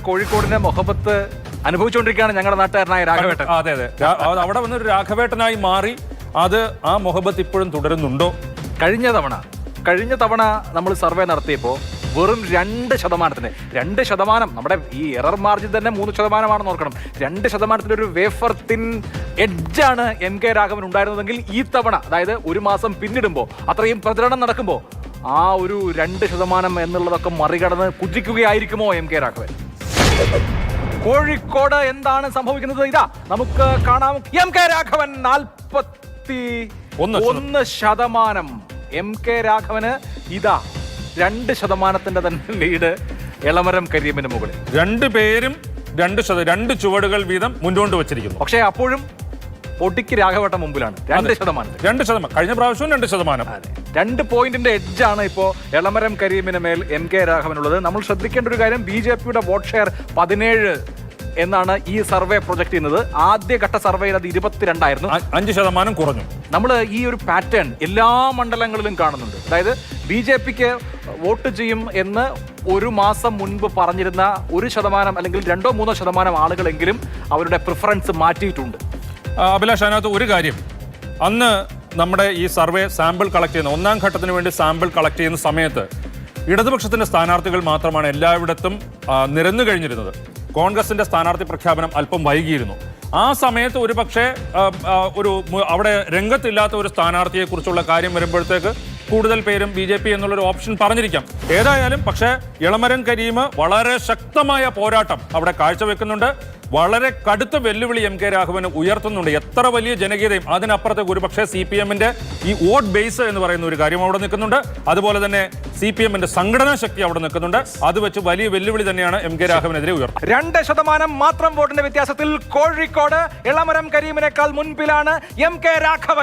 കോഴിക്കോടിന്റെ മുഹബത്ത് അനുഭവിച്ചുകൊണ്ടിരിക്കുകയാണ് ഞങ്ങളുടെ നാട്ടുകാരനായ രാഘവേട്ടൻ. അതെ അതെ. രാ- അവിടെ വന്നൊരു രാഘവേട്ടനായി മാറി അത് ആ മുഖപത്ത് ഇപ്പോഴും തുടരുന്നുണ്ടോ? കഴിഞ്ഞ തവണ കഴിഞ്ഞ തവണ നമ്മൾ സർവേ നടത്തിയപ്പോൾ വെറും രണ്ട് ശതമാനത്തിന് രണ്ട് ശതമാനം നമ്മുടെ ഈ എറർ മാർജിൻ തന്നെ മൂന്ന് ശതമാനമാണെന്ന് ഓർക്കണം. രണ്ട് ശതമാനത്തിന്റെ ഒരു വേഫർ തിൻ എഡ്ജാണ് എം കെ രാഘവൻ ഉണ്ടായിരുന്നതെങ്കിൽ ഈ തവണ അതായത് ഒരു മാസം പിന്നിടുമ്പോൾ അത്രയും പ്രചരണം നടക്കുമ്പോൾ ആ ഒരു രണ്ട് ശതമാനം എന്നുള്ളതൊക്കെ മറികടന്ന് കുതിക്കുകയായിരിക്കുമോ എം കെ രാഘവൻ? കോഴിക്കോട് എന്താണ് സംഭവിക്കുന്നത്? ഇതാ നമുക്ക് കാണാം. എം കെ രാഘവൻ നാൽപ്പത്തി ഒന്ന് ശതമാനം. എം കെ രാഘവന് ഇതാ രണ്ട് ശതമാനത്തിന്റെ തന്നെ ലീഡ് എളമരം കരീമിന് മുകളിൽ. രണ്ടു പേരും രണ്ട് ശത രണ്ട് ചുവടുകൾ വീതം മുന്നോട്ട് വെച്ചിരിക്കുന്നു. പക്ഷേ അപ്പോഴും പൊടിക്ക് രാഘവട്ടം മുമ്പിലാണ്. രണ്ട് ശതമാനം. രണ്ട് ശതമാനം. കഴിഞ്ഞ പ്രാവശ്യവും രണ്ട് ശതമാനം. രണ്ട് പോയിന്റിന്റെ എഡ്ജാണ് ഇപ്പോ എളമരം കരീമിന് മേൽ എം കെ രാഘവനുള്ളത്. നമ്മൾ ശ്രദ്ധിക്കേണ്ട ഒരു കാര്യം ബി ജെ പിയുടെ വോട്ട് ഷെയർ പതിനേഴ് എന്നാണ് ഈ സർവേ പ്രൊജക്ട് ചെയ്യുന്നത്. ആദ്യഘട്ട സർവേയിൽ അത് ഇരുപത്തിരണ്ടായിരുന്നു. അഞ്ച് ശതമാനം കുറഞ്ഞു. നമ്മൾ ഈ ഒരു പാറ്റേൺ എല്ലാ മണ്ഡലങ്ങളിലും കാണുന്നുണ്ട്. അതായത് ബി ജെ പിക്ക് വോട്ട് ചെയ്യും എന്ന് ഒരു മാസം മുൻപ് പറഞ്ഞിരുന്ന ഒരു ശതമാനം അല്ലെങ്കിൽ രണ്ടോ മൂന്നോ ശതമാനം ആളുകളെങ്കിലും അവരുടെ പ്രിഫറൻസ് മാറ്റിയിട്ടുണ്ട്. അഭിലാഷ് അതിനകത്ത് ഒരു കാര്യം. അന്ന് നമ്മുടെ ഈ സർവേ സാമ്പിൾ കളക്ട് ചെയ്യുന്ന ഒന്നാം ഘട്ടത്തിന് വേണ്ടി സാമ്പിൾ കളക്ട് ചെയ്യുന്ന സമയത്ത് ഇടതുപക്ഷത്തിന്റെ സ്ഥാനാർത്ഥികൾ മാത്രമാണ് എല്ലായിടത്തും നിരന്നു കഴിഞ്ഞിരുന്നത്. കോൺഗ്രസിന്റെ സ്ഥാനാർത്ഥി പ്രഖ്യാപനം അല്പം വൈകിയിരുന്നു. ആ സമയത്ത് ഒരു പക്ഷേ ഒരു അവിടെ രംഗത്തില്ലാത്ത ഒരു സ്ഥാനാർത്ഥിയെക്കുറിച്ചുള്ള കാര്യം വരുമ്പോഴത്തേക്ക് കൂടുതൽ പേരും ബി ജെ പി എന്നുള്ളൊരു ഓപ്ഷൻ പറഞ്ഞിരിക്കാം. ഏതായാലും പക്ഷേ ഇളമരം കരീം വളരെ ശക്തമായ പോരാട്ടം അവിടെ കാഴ്ചവെക്കുന്നുണ്ട്. വളരെ കടുത്ത വെല്ലുവിളി എം കെ രാഘവന് ഉയർത്തുന്നുണ്ട്. എത്ര വലിയ ജനകീയതയും അതിനപ്പുറത്തെ ഒരു പക്ഷേ സി പി എമ്മിന്റെ ഈ വോട്ട് ബേസ് എന്ന് പറയുന്ന ഒരു കാര്യം അവിടെ നിൽക്കുന്നുണ്ട്. അതുപോലെ തന്നെ സി പി എമ്മിന്റെ സംഘടനാ ശക്തി അവിടെ നിൽക്കുന്നുണ്ട്. അത് വെച്ച് വലിയ വെല്ലുവിളി തന്നെയാണ് എം കെ രാഘവനെതിരെ ഉയർത്തുന്നത്. രണ്ട് ശതമാനം മാത്രം വോട്ടിന്റെ വ്യത്യാസത്തിൽ കോഴിക്കോട് ഇളമരം കരീമിനേക്കാൾ മുൻപിലാണ് എം കെ രാഘവൻ.